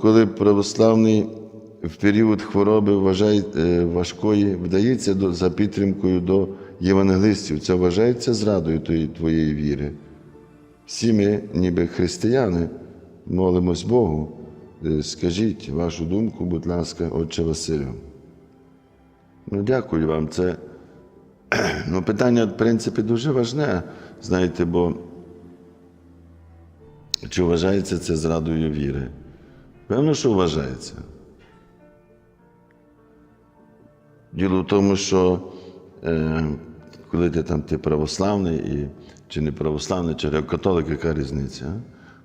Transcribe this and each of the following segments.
Коли православний в період хвороби е, важкої вдається за підтримкою до євангелистів, це вважається зрадою тої, твоєї віри. Всі ми, ніби християни, молимось Богу. Е, Скажіть вашу думку, будь ласка, отче Василю. Ну, дякую вам. Це ну, питання, в принципі, дуже важне, знаєте, бо чи вважається це зрадою віри? Певно, що вважається. Діло в тому, що е, коли ти там ти православний, і, чи не православний, чи католик, яка різниця?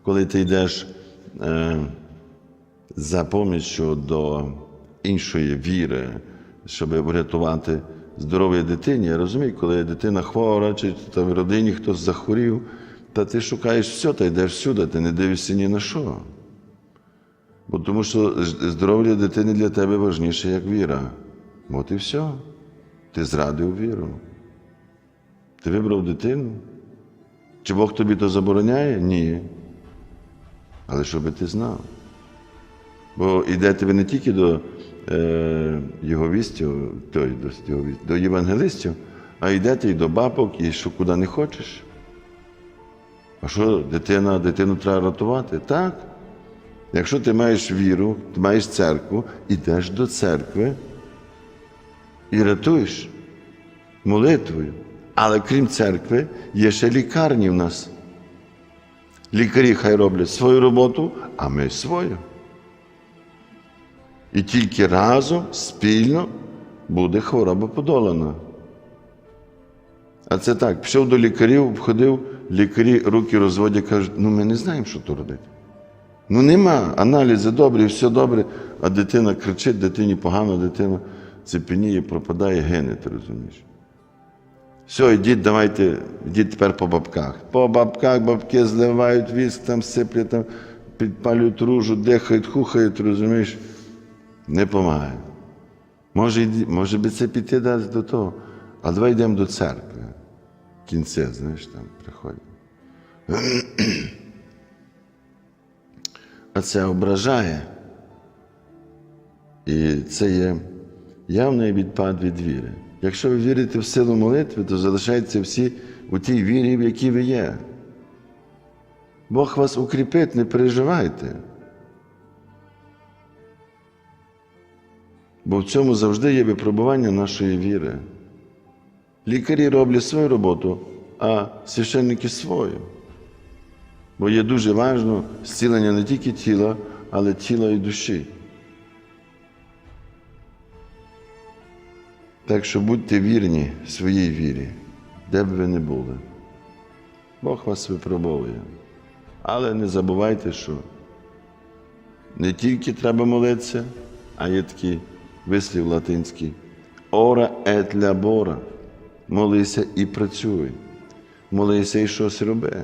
Коли ти йдеш е, за поміччю до іншої віри, щоб врятувати здоров'я дитині, я розумію, коли дитина хвора, чи там в родині хтось захворів, та ти шукаєш все, та йдеш всюди, ти не дивишся ні на що. Тому що здоров'я дитини для тебе важніше, як віра. От і все. Ти зрадив віру. Ти вибрав дитину. Чи Бог тобі то забороняє? Ні. Але щоб ти знав. Бо йдете ви не тільки до е, йоговістів, той, до, йоговіст- до євангелистів, а йдете і до бабок, і що куди не хочеш. А що дитина, дитину треба рятувати? Так. Якщо ти маєш віру, ти маєш церкву, ідеш до церкви і рятуєш молитвою. Але крім церкви, є ще лікарні в нас. Лікарі хай роблять свою роботу, а ми свою. І тільки разом, спільно буде хвороба подолана. А це так, пішов до лікарів, входив, лікарі руки розводять, кажуть, ну ми не знаємо, що то робити. Ну нема, аналізи добрі, все добре, а дитина кричить, дитині погано, дитина цепеніє, пропадає, гине, ти розумієш. Все, йдіть, давайте, йдіть тепер по бабках. По бабках бабки зливають віск, там сиплять, там, підпалюють ружу, дихають, хухають, розумієш, не допомагає. Може, може би це піти десь до того. А давай йдемо до церкви. В кінці, знаєш, там приходять. А це ображає. І це є явний відпад від віри. Якщо ви вірите в силу молитви, то залишайтеся всі у тій вірі, в якій ви є. Бог вас укріпить, не переживайте. Бо в цьому завжди є випробування нашої віри. Лікарі роблять свою роботу, а священники свою. Бо є дуже важливо зцілення не тільки тіла, але тіла і душі. Так що будьте вірні своїй вірі, де б ви не були. Бог вас випробовує. Але не забувайте, що не тільки треба молитися, а є такий вислів латинський ора et labora. Молися і працюй. Молися і щось роби.